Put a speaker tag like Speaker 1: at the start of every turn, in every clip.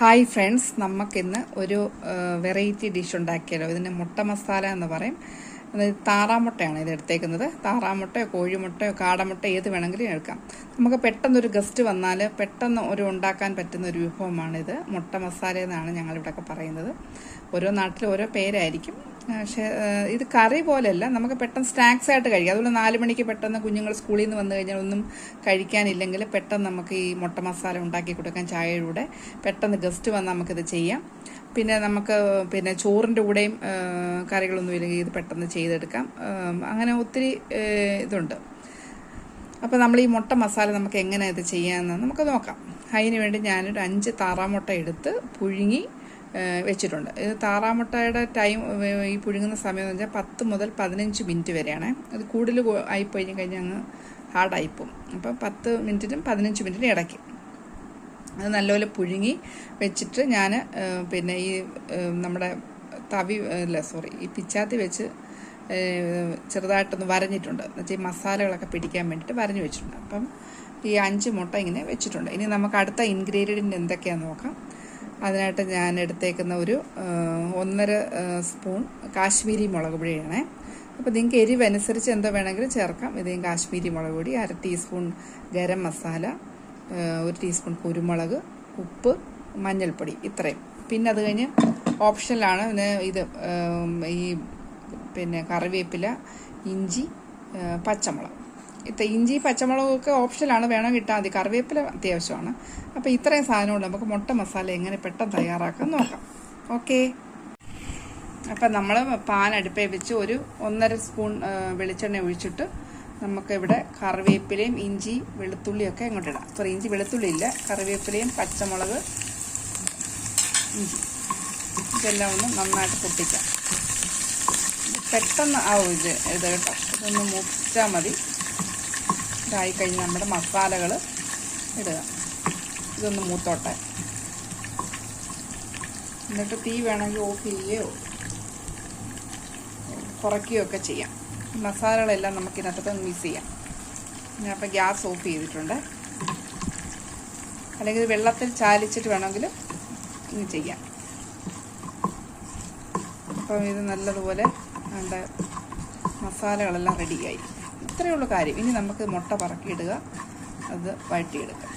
Speaker 1: Hi friends നമുക്കിന്ന് ഒരു variety dish ഉണ്ടാക്കിയാലോ? ഇതിന് മുട്ട മസാല എന്ന് പറയും. താറാമുട്ടയാണ് ഇത് എടുത്തേക്കുന്നത്. താറാമുട്ടയോ കോഴിമുട്ടയോ കാടമുട്ട ഏത് വേണമെങ്കിലും എടുക്കാം. നമുക്ക് പെട്ടെന്നൊരു ഗസ്റ്റ് വന്നാൽ പെട്ടെന്ന് ഒരു ഉണ്ടാക്കാൻ പറ്റുന്ന ഒരു വിഭവമാണിത്. മുട്ട മസാല എന്നാണ് ഞങ്ങളിവിടെയൊക്കെ പറയുന്നത്. ഓരോ നാട്ടിൽ ഓരോ പേരായിരിക്കും. പക്ഷേ ഇത് കറി പോലെയല്ല. നമുക്ക് പെട്ടെന്ന് സ്നാക്സ് ആയിട്ട് കഴിക്കാം. അതുപോലെ നാല് മണിക്ക് പെട്ടെന്ന് കുഞ്ഞുങ്ങൾ സ്കൂളിൽ നിന്ന് വന്നു കഴിഞ്ഞാൽ ഒന്നും കഴിക്കാനില്ലെങ്കിൽ പെട്ടെന്ന് നമുക്ക് ഈ മുട്ട മസാല ഉണ്ടാക്കി കൊടുക്കാൻ ചായയുടെ പെട്ടെന്ന് ഗസ്റ്റ് വന്ന് നമുക്കിത് ചെയ്യാം. പിന്നെ നമുക്ക് പിന്നെ ചോറിന്റെ കൂടെയും കറികളൊന്നും ഇല്ലെങ്കിൽ ഇത് പെട്ടെന്ന് ചെയ്തെടുക്കാം. അങ്ങനെ ഒത്തിരി ഇതുണ്ട്. അപ്പോൾ നമ്മൾ ഈ മുട്ട മസാല നമുക്ക് എങ്ങനെ ഇത് ചെയ്യാമെന്ന് നമുക്ക് നോക്കാം. അതിന് വേണ്ടി ഞാനൊരു അഞ്ച് താറാമുട്ട എടുത്ത് പുഴുങ്ങി വെച്ചിട്ടുണ്ട്. ഇത് താറാമുട്ടയുടെ ടൈം ഈ പുഴുങ്ങുന്ന സമയം എന്ന് വെച്ചാൽ പത്ത് മുതൽ പതിനഞ്ച് മിനിറ്റ് വരെയാണ്. അത് കൂടുതൽ ആയിപ്പോയി കഴിഞ്ഞാൽ അങ്ങ് ഹാർഡായിപ്പോവും അപ്പോൾ പത്ത് മിനിറ്റിനും പതിനഞ്ച് മിനിറ്റിനും ഇടയ്ക്ക്. അത് നല്ലപോലെ പുഴുങ്ങി വെച്ചിട്ട് ഞാൻ പിന്നെ ഈ നമ്മുടെ തവി അല്ല സോറി ഈ പിച്ചാത്തി വെച്ച് ചെറുതായിട്ടൊന്ന് വരഞ്ഞിട്ടുണ്ട്. എന്നുവെച്ചാൽ ഈ മസാലകളൊക്കെ പിടിക്കാൻ വേണ്ടിയിട്ട് വരഞ്ഞു വെച്ചിട്ടുണ്ട്. അപ്പം ഈ അഞ്ച് മുട്ട ഇങ്ങനെ വെച്ചിട്ടുണ്ട്. ഇനി നമുക്ക് അടുത്ത ഇൻഗ്രീഡിയന്റ് എന്തൊക്കെയാണെന്ന് നോക്കാം. അതിനായിട്ട് ഞാൻ എടുത്തേക്കുന്ന ഒരു ഒന്നര സ്പൂൺ കാശ്മീരി മുളക് പൊടിയാണ്. അപ്പോൾ നിങ്ങൾക്ക് എരിവനുസരിച്ച് എന്തോ വേണമെങ്കിലും ചേർക്കാം. ഇതേം കാശ്മീരി മുളക് പൊടി അര ടീസ്പൂൺ ഗരം മസാല ഒരു ടീസ്പൂൺ കുരുമുളക് ഉപ്പ് മഞ്ഞൾപ്പൊടി ഇത്രയും. പിന്നെ അത് കഴിഞ്ഞ് ഓപ്ഷനിലാണ് പിന്നെ ഇത് ഈ പിന്നെ കറിവേപ്പില ഇഞ്ചി പച്ചമുളക്. ഇത്ര ഇഞ്ചി പച്ചമുളകൊക്കെ ഓപ്ഷനിലാണ് വേണം കിട്ടാൽ മതി. കറിവേപ്പില അത്യാവശ്യമാണ്. അപ്പോൾ ഇത്രയും സാധനമുണ്ട് നമുക്ക് മുട്ട മസാല എങ്ങനെ പെട്ടെന്ന് തയ്യാറാക്കാൻ നോക്കാം. ഓക്കേ. അപ്പം നമ്മൾ പാൻ അടുപ്പേ വെച്ച് ഒരു ഒന്നര സ്പൂൺ വെളിച്ചെണ്ണ ഒഴിച്ചിട്ട് നമുക്ക് ഇവിടെ കറിവേപ്പിലയും ഇഞ്ചി വെളുത്തുള്ളിയൊക്കെ ഇങ്ങോട്ട് ഇടാം സോറി ഇഞ്ചി വെളുത്തുള്ളി ഇല്ല. കറിവേപ്പിലയും പച്ചമുളക് ഇഞ്ചി. ഇതെല്ലാം ഒന്ന് നന്നായിട്ട് പൊട്ടിക്കാം. പെട്ടെന്ന് ആവും ഇത് ഇത് കേട്ടോ. ഇതൊന്ന് മുറിച്ചാൽ മതി. ഇതായി കഴിഞ്ഞ് നമ്മുടെ മസാലകൾ ഇടുക. ഇതൊന്ന് മൂത്തോട്ടെ. എന്നിട്ട് തീ വേണമെങ്കിൽ ഓഫ് ചെയ്യുകയോ കുറയ്ക്കുകയോ ഒക്കെ ചെയ്യാം. മസാലകളെല്ലാം നമുക്ക് മിക്സ് ചെയ്യാം. ഞാൻ അപ്പോൾ ഗ്യാസ് ഓഫ് ചെയ്തിട്ടുണ്ട്. അല്ലെങ്കിൽ വെള്ളത്തിൽ ചാലിച്ചിട്ട് വേണമെങ്കിൽ ഇനി ചെയ്യാം. അപ്പം ഇത് നല്ലതുപോലെ വേണ്ട മസാലകളെല്ലാം റെഡിയായി. ഇത്രയേ ഉള്ളൂ കാര്യം. ഇനി നമുക്ക് മുട്ട പറക്കിയിടുക. അത് വഴറ്റിയെടുക്കുക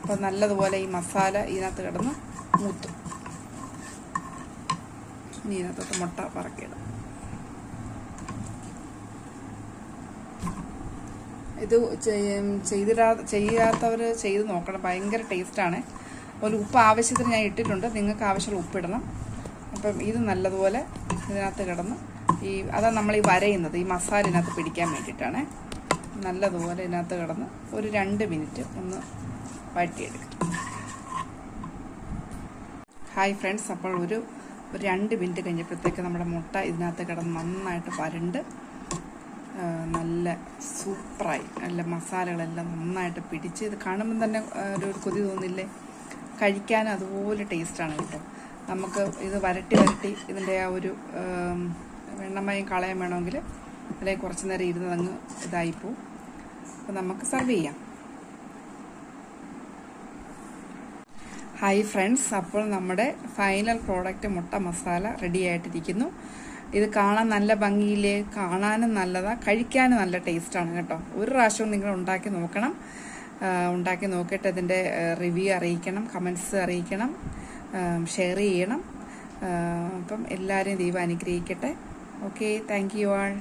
Speaker 1: അപ്പോൾ നല്ലതുപോലെ ഈ മസാല ഇതിനകത്ത് കിടന്ന് മൂത്തും. ഇനി ഇതിനകത്തോട്ട് മുട്ട പറക്കിയിടും. ഇത് ചെയ്തിടാ ചെയ്യാത്തവർ ചെയ്ത് നോക്കണം. ഭയങ്കര ടേസ്റ്റാണ്. അതുപോലെ ഉപ്പ് ആവശ്യത്തിന് ഞാൻ ഇട്ടിട്ടുണ്ട്. നിങ്ങൾക്ക് ആവശ്യമുള്ള ഉപ്പിടണം അപ്പം ഇത് നല്ലതുപോലെ ഇതിനകത്ത് കിടന്ന് ഈ അതാണ് നമ്മൾ ഈ വരയുന്നത്. ഈ മസാല ഇതിനകത്ത് പിടിക്കാൻ വേണ്ടിയിട്ടാണ്. നല്ലതുപോലെ ഇതിനകത്ത് കിടന്ന് ഒരു രണ്ട് മിനിറ്റ് ഒന്ന് വഴറ്റിയെടുക്കും. ഹായ് ഫ്രണ്ട്സ് അപ്പോൾ ഒരു രണ്ട് മിനിറ്റ് കഴിഞ്ഞപ്പോഴത്തേക്ക് നമ്മുടെ മുട്ട ഇതിനകത്ത് കിടന്ന് നന്നായിട്ട് വരണ്ട്. നല്ല സൂപ്പറായി. നല്ല മസാലകളെല്ലാം നന്നായിട്ട് പിടിച്ച് ഇത് കാണുമ്പം തന്നെ ഒരു കൊതി തോന്നില്ലേ? കഴിക്കാൻ അതുപോലെ ടേസ്റ്റാണ് കേട്ടോ. നമുക്ക് ഇത് വരട്ടി വരട്ടി ഇതിന്റെ ആ ഒരു വെണ്ണമയം കളയാൻ വേണമെങ്കിൽ അല്ലെങ്കിൽ കുറച്ച് നേരം ഇരുന്ന് അങ്ങ് ഇതായിപ്പോവും. അപ്പോൾ നമുക്ക് സെർവ് ചെയ്യാം. ഹായ് ഫ്രണ്ട്സ് അപ്പോൾ നമ്മുടെ ഫൈനൽ പ്രോഡക്റ്റ് മുട്ട മസാല റെഡി ആയിട്ടിരിക്കുന്നു. ഇത് കാണാൻ നല്ല ഭംഗിയില്ലേ? കാണാനും നല്ലതാ. കഴിക്കാനും നല്ല ടേസ്റ്റാണ് കേട്ടോ. ഒരു പ്രാവശ്യവും നിങ്ങൾ ഉണ്ടാക്കി നോക്കണം. ഉണ്ടാക്കി നോക്കിയിട്ട് അതിന്റെ റിവ്യൂ അറിയിക്കണം കമൻസ് അറിയിക്കണം ഷെയർ ചെയ്യണം. അപ്പം എല്ലാവരെയും ദൈവം അനുഗ്രഹിക്കട്ടെ. Okay thank you all.